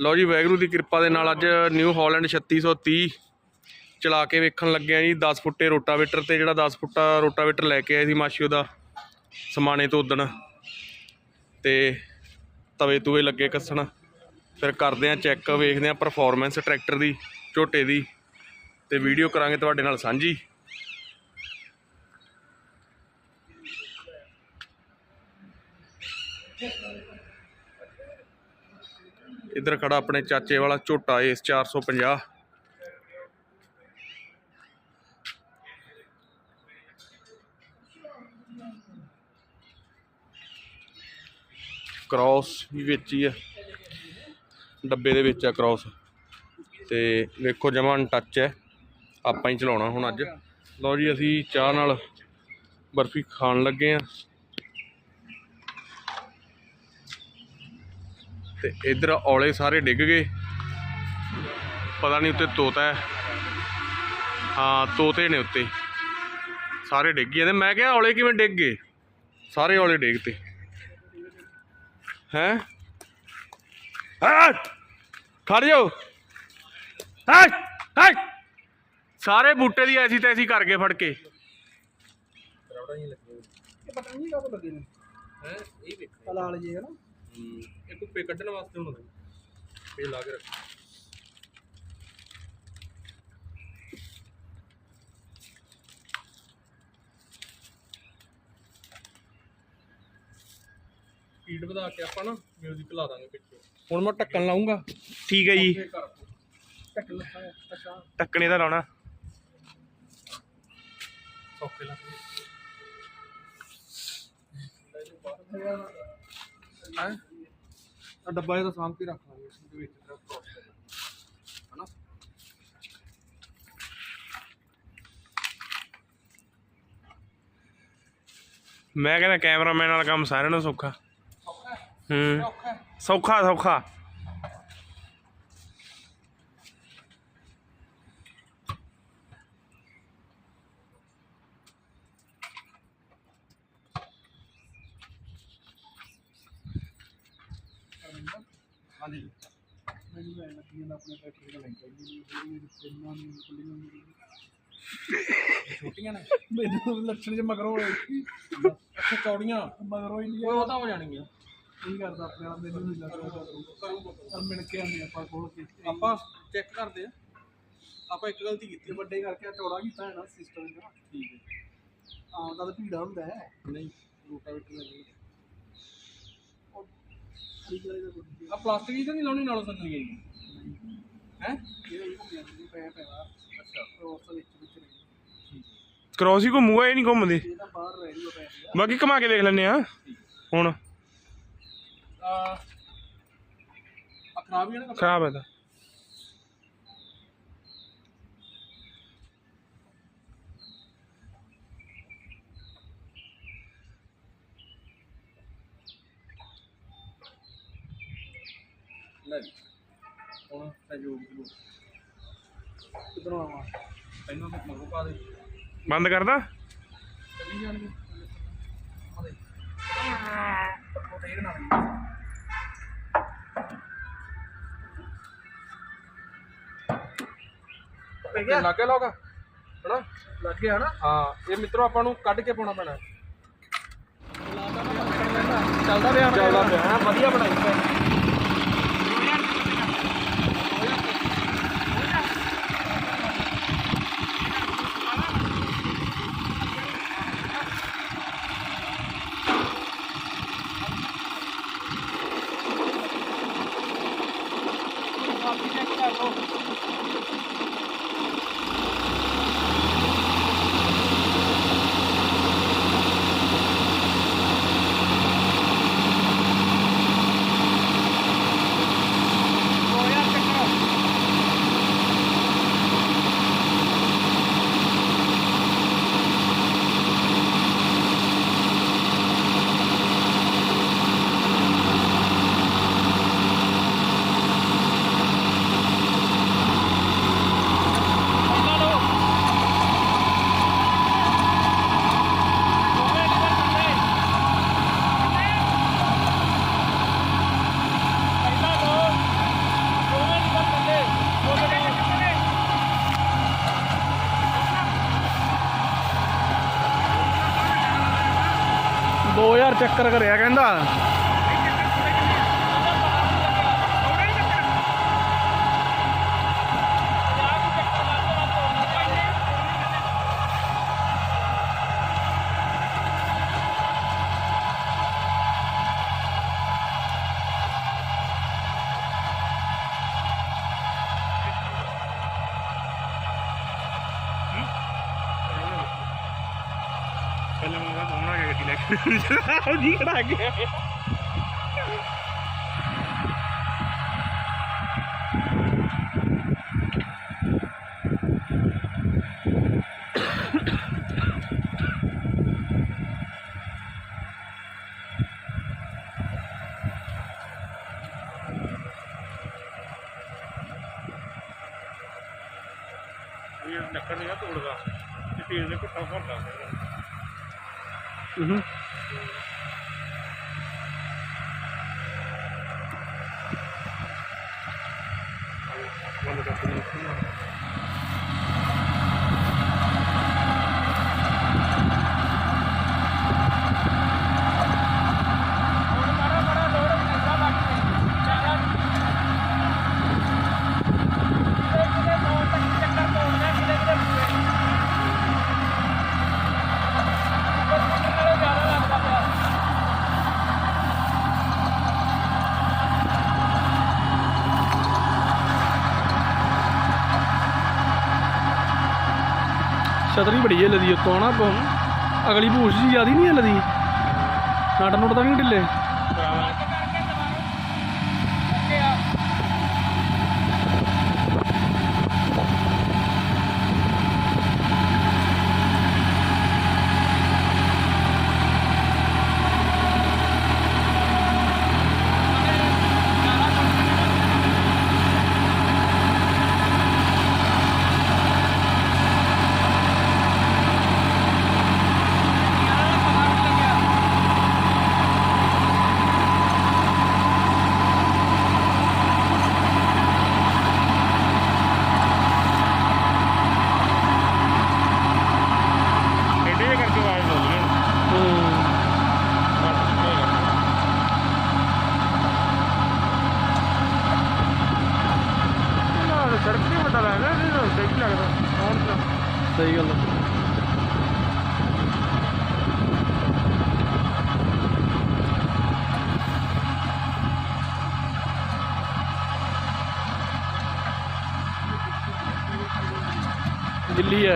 ਲਓ ਜੀ ਵੈਗਰੂ ਦੀ ਕਿਰਪਾ ਦੇ ਨਾਲ ਅੱਜ ਨਿਊ ਹਾਲੈਂਡ 3630 ਚਲਾ ਕੇ ਵੇਖਣ ਲੱਗਿਆ ਜੀ 10 ਫੁੱਟੇ ਰੋਟਾਵੇਟਰ ਤੇ ਜਿਹੜਾ 10 ਫੁੱਟਾ ਰੋਟਾਵੇਟਰ ਲੈ ਕੇ ਆਏ ਸੀ ਮਾਸ਼ੀਓ ਦਾ ਸਮਾਣੇ ਤੋਂ ਉਦਣ। ਤੇ ਤਵੇ ਤੂਏ ਲੱਗੇ ਕੱਸਣ। ਫਿਰ ਕਰਦੇ ਆ ਚੈੱਕ ਵੇਖਦੇ ਆ ਪਰਫਾਰਮੈਂਸ ਟਰੈਕਟਰ ਦੀ, ਝੋਟੇ ਦੀ। ਤੇ ਵੀਡੀਓ ਕਰਾਂਗੇ ਤੁਹਾਡੇ ਨਾਲ ਸਾਂਝੀ। ਇੱਧਰ ਖੜਾ ਆਪਣੇ ਚਾਚੇ ਵਾਲਾ ਝੋਟਾ ਏਸ 450 ਕ੍ਰਾਸ ਵੀ ਵਿੱਚ ਹੀ ਆ। ਡੱਬੇ ਦੇ ਵਿੱਚ ਆ ਕ੍ਰਾਸ। ਤੇ ਵੇਖੋ ਜਮਾਂ ਟੱਚ ਹੈ। ਆਪਾਂ ਹੀ ਚਲਾਉਣਾ ਹੁਣ ਅੱਜ। ਲਓ ਜੀ, ਅਸੀਂ ਚਾਹ ਨਾਲ ਬਰਫੀ ਖਾਣ ਲੱਗੇ ਆ। ਤੇ ਇਧਰ ਔਲੇ ਸਾਰੇ ਡਿੱਗ ਗਏ। ਪਤਾ ਨਹੀਂ ਉੱਤੇ ਤੋਤਾ ਹੈ। ਹਾਂ ਤੋਤੇ ਨੇ ਉੱਤੇ। ਸਾਰੇ ਡਿੱਗ ਗਏ ਤੇ ਮੈਂ ਕਿਹਾ ਔਲੇ ਕਿਵੇਂ ਡਿੱਗ ਗਏ? ਸਾਰੇ ਔਲੇ ਡਿੱਗ ਤੇ। ਹੈ? ਹਾਂ? ਖੜ ਜਾਓ। ਹੈ? ਹੈ? ਸਾਰੇ ਬੂਟੇ ਦੀ ਐਸੀ ਤੈਸੀ ਕਰ ਗਏ ਫੜ ਕੇ। ਇਹ ਪਤਾ ਨਹੀਂ ਕਾਹਤੋਂ ਲੱਗੇ ਨੇ। ਹੈ? ਇਹ ਵੇਖ। ਲਾਲ ਜੀ ਹੈ ਨਾ। ਇਹ ਧੁੱਪੇ ਕੱਢਣ ਵਾਸਤੇ ਹੁੰਦਾ ਇਹ ਲਾ ਕੇ ਰੱਖ। ਸਪੀਡ ਵਧਾ ਕੇ ਆਪਾਂ ਨਾ ਮਿਊਜ਼ਿਕ ਲਾ ਦਾਂਗੇ ਪਿੱਛੇ। ਹੁਣ ਮੈਂ ਢੱਕਣ ਲਾਉਂਗਾ। ਠੀਕ ਹੈ ਜੀ। ਟੱਕ ਲੱਖਾ ਅੱਛਾ। ਢੱਕਣੇ ਦਾ ਲਾਉਣਾ। ਸੌਖੇ ਲੱਗਦੇ। ਹਾਂ? ਆ ਡੱਬਾ ਇਹਦਾ ਸਾਂਭ ਕੇ ਰੱਖ ਲਾਂਗੇ ਇਸ ਦੇ ਵਿੱਚ ਤੇਰਾ ਪ੍ਰੋਸੈਸ ਹਨਾ? ਮੈਂ ਕਹਿੰਦਾ ਕੈਮਰਾਮੈਨ ਵਾਲਾ ਕੰਮ ਸਾਰਿਆਂ ਨੂੰ ਸੌਖਾ ਹੈ? ਸੌਖਾ ਸੌਖਾ। ਹਾਂਜੀ। ਮੈਨੂੰ ਐਂ ਲੱਗੀ ਜਾਂਦਾ ਆਪਣੇ ਟਰੈਕਟਰ ਦਾ ਲੈਂਦਾ ਜੀ ਜਿਹੜੀ ਸਿੰਨਾਂ ਨੂੰ ਕੁਲੀਆਂ ਨੂੰ ਛੋਟੀਆਂ ਨੇ? ਮੈਨੂੰ ਲੱਛਣ ਜੇ ਮਗਰੋਂ ਹੋਏ। ਸੀ ਅੱਛਾ ਚੌੜੀਆਂ। ਮਗਰੋਂ ਹੀ ਨਹੀਂ ਓਏ ਉਹ ਤਾਂ ਹੋ ਜਾਣਗੀਆਂ। ਕੀ ਕਰਦਾ ਆਪਣੇ ਨਾਲ ਮੈਨੂੰ ਨਹੀਂ ਲੱਗਦਾ। ਕਰੂਗਾ ਪਰ ਮਿਲ ਕੇ ਆਉਂਦੇ ਆਪਾਂ ਕੋਲ ਕੇ। ਆਪਾਂ ਚੈੱਕ ਕਰਦੇ ਆ। ਆਪਾਂ ਇੱਕ ਗਲਤੀ ਕੀਤੀ। ਵੱਡੇ ਕਰਕੇ ਚੌੜਾ ਕੀਤਾ ਹੈ ਨਾ ਸਿਸਟਮ ਦਾ ਠੀਕ ਹੈ। ਆਮ ਦਾ ਤਾਂ ਭੀੜਾ ਹੁੰਦਾ ਹੈ। ਨਹੀਂ। ਰੋਟਾਵੇਟਰ ਲੱਗੀ ਉਹ ਠੀਕ ਵਾਲੇ ਦਾ ਕੋਈ ਆ ਪਲਾਸਟਿਕ ਦੀ ਤਾਂ ਨਹੀਂ ਲਾਉਣੀ ਨਾਲੋਂ ਸੰਨੀ ਗਈ ਹੈ? ਕ੍ਰੋਸ ਘੁੰਮੂਗਾ ਇਹ ਨਹੀਂ ਘੁੰਮਦੇ। ਬਾਕੀ ਘੁਮਾ ਕੇ ਦੇਖ ਲੈਨੇ ਆ ਹੁਣ। ਖਰਾਬ ਹੀ ਹੈ ਨਾ ਖਰਾਬ ਹੈ ਤਾਂ। ਲੈ ਜੀ ਹੁਣ ਸਹਿਯੋਗ ਲੋੜ ਕਿਧਰੋਂ ਆਵਾਂ? ਪਹਿਲਾਂ ਤਾਂ ਮਗੂ ਪਾ ਦੇ। ਬੰਦ ਕਰਦਾ? ਚੱਲੀ ਜਾਣਗੇ। ਆ ਦੇ। ਉਹ ਤੇ ਨਾ ਪੈ ਗਿਆ? ਲੱਗੇ ਲੋਗਾ ਹਨਾ? ਲੱਗ ਗਿਆ ਨਾ? ਹਾਂ ਇਹ ਮਿੱਤਰੋ ਆਪਾਂ ਨੂੰ ਕੱਢ ਕੇ ਪਾਉਣਾ ਪੈਣਾ। ਚੱਲਦਾ ਪਿਆ। ਚੱਲਦਾ ਪਿਆ। ਵਧੀਆ ਬਣਾਈ ਪਈ ਕਾਫੀ ਚੈੱਕ ਕਰ ਲਓ ਆ ਚੱਕਰ ਕਰਿਆ ਕਹਿੰਦਾ ਪਹਿਲਾਂ ਘੁੰਮਣਾ ਗਿਆ ਗੱਡੀ ਜੀ ਖੜਾ ਗਿਆ ਇਹ ਨੱਕਰ ਨਹੀਂ ਤੋੜਦਾ ਤੇ ਤੇਲ ਦੇ ਘੁੱਟਾ ਭਰਦਾ ਹੂੰ ਬੰਦ ਕਰ ਦਿੰਦੇ ਛਤਰੀ ਬੜੀ ਹੈ ਲਦੀ ਉੱਤੋਂ ਨਾ ਕੋਮ ਅਗਲੀ ਭੂਸ ਜੀ ਜਿਆਦੀ ਨਹੀਂ ಇಲ್ಲಿಯ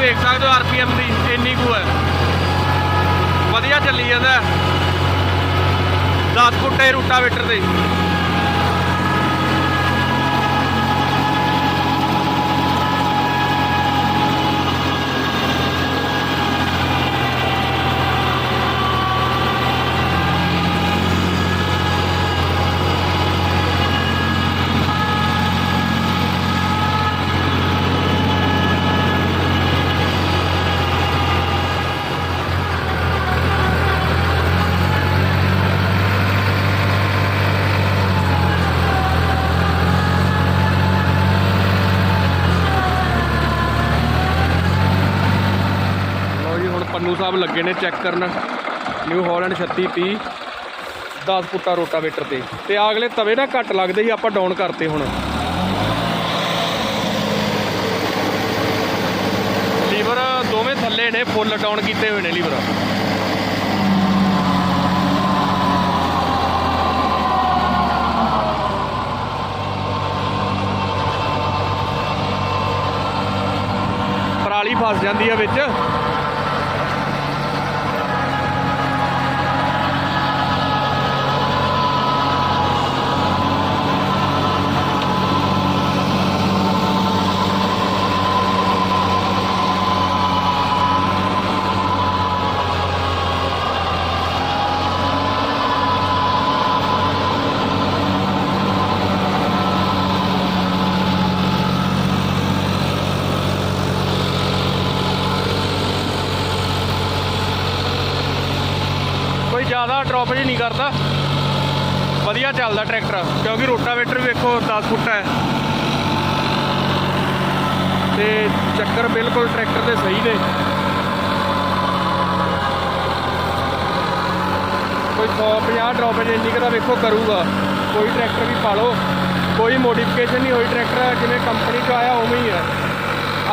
ਦੇਖ ਸਕਦੇ ਹੋ ਆਰਪੀਐਮ ਦੀ, ਇੰਨੀ ਕੁ ਹੈ। ਵਧੀਆ ਚੱਲੀ ਜਾਂਦਾ। 10 ਫੁੱਟੇ ਰੂਟਾਵੇਟਰ ਤੇ ਲਓ ਜੀ ਹੁਣ ਪੰਨੂ ਸਾਹਿਬ ਲੱਗੇ ਨੇ ਚੈੱਕ ਕਰਨ। ਨਿਊ ਹਾਲੈਂਡ 3630 10 ਫੁੱਟਾ ਰੋਟਾਵੇਟਰ ਤੇ। ਤੇ ਅਗਲੇ ਤਵੇ ਨਾ ਘੱਟ ਲੱਗਦੇ ਸੀ, ਆਪਾਂ ਡਾਊਨ ਕਰਤੇ ਹੁਣ। ਲੀਵਰ ਦੋਵੇਂ ਥੱਲੇ ਨੇ ਫੁੱਲ ਡਾਊਨ ਕੀਤੇ ਹੋਏ ਨੇ ਲੀਵਰ ਪਰਾਲੀ ਫਸ ਜਾਂਦੀ ਆ ਵਿੱਚ। ਕੋਈ ਜ਼ਿਆਦਾ ਡ੍ਰੌਪ ਜੀ ਨਹੀਂ ਕਰਦਾ। ਵਧੀਆ ਚੱਲਦਾ ਟਰੈਕਟਰ, ਕਿਉਂਕਿ ਰੋਟਾਵੇਟਰ ਵੀ ਵੇਖੋ 10 ਫੁੱਟ ਹੈ। ਤੇ ਚੱਕਰ ਬਿਲਕੁਲ ਟਰੈਕਟਰ ਦੇ ਸਹੀ ਨੇ। ਕੋਈ 150 ਡ੍ਰੌਪ ਇੰਨੀ ਕੁ ਦਾ ਵੇਖੋ ਕਰੂਗਾ। ਕੋਈ ਟਰੈਕਟਰ ਵੀ ਪਾ ਲਓ। ਕੋਈ ਮੋਡੀਫਿਕੇਸ਼ਨ ਨਹੀਂ ਹੋਈ ਟਰੈਕਟਰ, ਜਿਵੇਂ ਕੰਪਨੀ ਚੋਂ ਆਇਆ ਉਵੇਂ ਹੀ ਹੈ।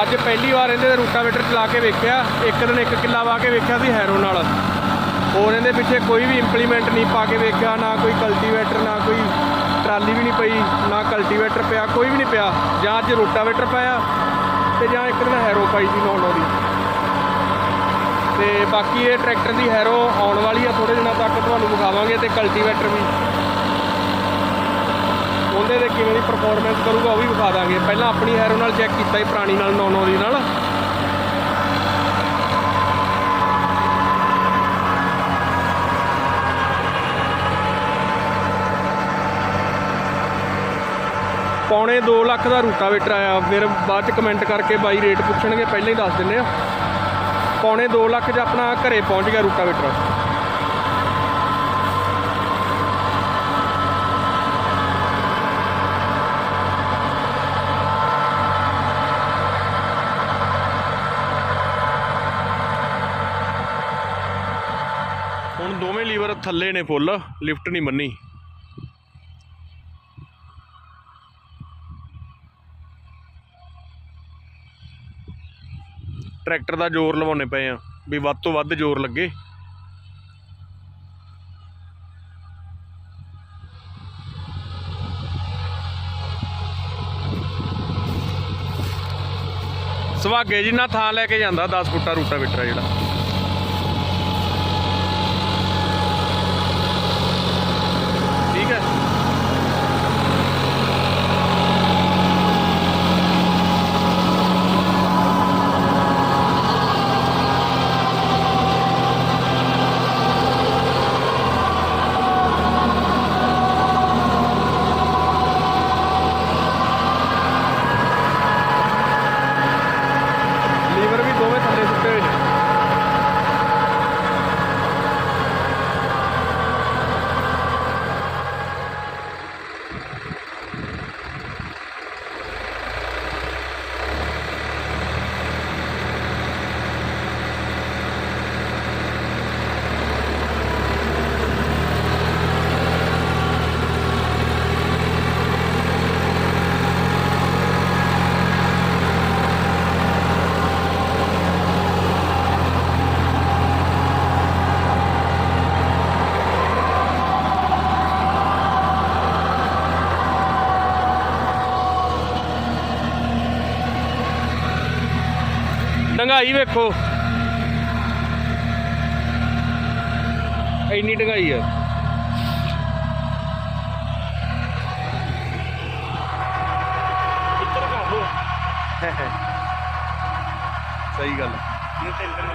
ਅੱਜ ਪਹਿਲੀ ਵਾਰ ਇਹਦੇ ਰੋਟਾਵੇਟਰ ਚਲਾ ਕੇ ਵੇਖਿਆ, ਇੱਕ ਦਿਨ ਇੱਕ ਕਿੱਲਾ ਵਾ ਕੇ ਵੇਖਿਆ ਸੀ ਹੈਰੋ ਨਾਲ। ਹੋਰ ਇਹਦੇ ਪਿੱਛੇ ਕੋਈ ਵੀ ਇੰਪਲੀਮੈਂਟ ਨਹੀਂ ਪਾ ਕੇ ਵੇਖਿਆ, ਨਾ ਕੋਈ ਕਲਟੀਵੇਟਰ ਨਾ ਕੋਈ ਟਰਾਲੀ ਵੀ ਨਹੀਂ ਪਈ, ਨਾ ਕਲਟੀਵੇਟਰ ਪਿਆ, ਕੋਈ ਵੀ ਨਹੀਂ ਪਿਆ। ਜਾਂ ਅੱਜ ਰੋਟਾਵੇਟਰ ਪਾਇਆ ਤੇ ਜਾਂ ਇੱਕ ਦਿਨ ਹੈਰੋ ਪਾਈ ਸੀ ਨੌਨੋ ਦੀ ਤੇ ਬਾਕੀ ਇਹ ਟਰੈਕਟਰ ਦੀ ਹੈਰੋ ਆਉਣ ਵਾਲੀ ਆ ਥੋੜੇ ਦਿਨਾਂ ਤੱਕ, ਤੁਹਾਨੂੰ ਵਿਖਾਵਾਂਗੇ ਤੇ ਕਲਟੀਵੇਟਰ ਵੀ। ਉਹਦੇ ਦੇ ਕਿਵੇਂ ਦੀ ਪਰਫਾਰਮੈਂਸ ਕਰੂਗਾ ਉਹ ਵੀ ਵਿਖਾ ਦਾਂਗੇ। ਪਹਿਲਾਂ ਆਪਣੀ ਹੈਰੋ ਨਾਲ ਚੈੱਕ ਕੀਤਾ ਸੀ, ਪੁਰਾਣੀ ਨਾਲ ਨੌਨੋ ਦੀ ਨਾਲ। ਪੌਣੇ 2 ਲੱਖ ਦਾ ਰੂਟਾਵੇਟਰ ਆਇਆ। ਫਿਰ ਬਾਅਦ ਚ ਕਮੈਂਟ ਕਰਕੇ ਬਾਈ ਰੇਟ ਪੁੱਛਣਗੇ, ਪਹਿਲਾਂ ਹੀ ਦੱਸ ਦਿੰਦੇ ਆ। ਪੌਣੇ 2 ਲੱਖ 'ਚ ਆਪਣਾ ਘਰੇ ਪਹੁੰਚ ਗਿਆ ਰੂਟਾਵੇਟਰ ਹੁਣ ਦੋਵੇਂ ਲੀਵਰ ਥੱਲੇ ਨੇ ਫੁੱਲ ਲਿਫਟ ਨਹੀਂ ਮੰਨੀ। ਟਰੈਕਟਰ ਦਾ ਜ਼ੋਰ ਲਵਾਉਣੇ ਪਏ ਆ, ਵੀ ਵੱਧ ਤੋਂ ਵੱਧ ਜ਼ੋਰ ਲੱਗੇ। ਸੁਹਾਗੇ ਜਿੰਨਾ ਥਾਂ ਲੈ ਕੇ ਜਾਂਦਾ 10 ਫੁੱਟਾ ਰੂਟਾ ਆ ਜਿਹੜਾ ਠੀਕ ਹੈ ਲੀਵਰ ਵੀ ਦੋਵੇਂ ਥੱਲੇ ਸੁੱਟੇ ਹੋਏ ਨੇ ਡੰਗਾਈ ਵੇਖੋ। ਇੰਨੀ ਢਗਾਈ ਆ। ਸਹੀ ਗੱਲ ਇਹ ਤਿੰਨ ਤਿੰਨ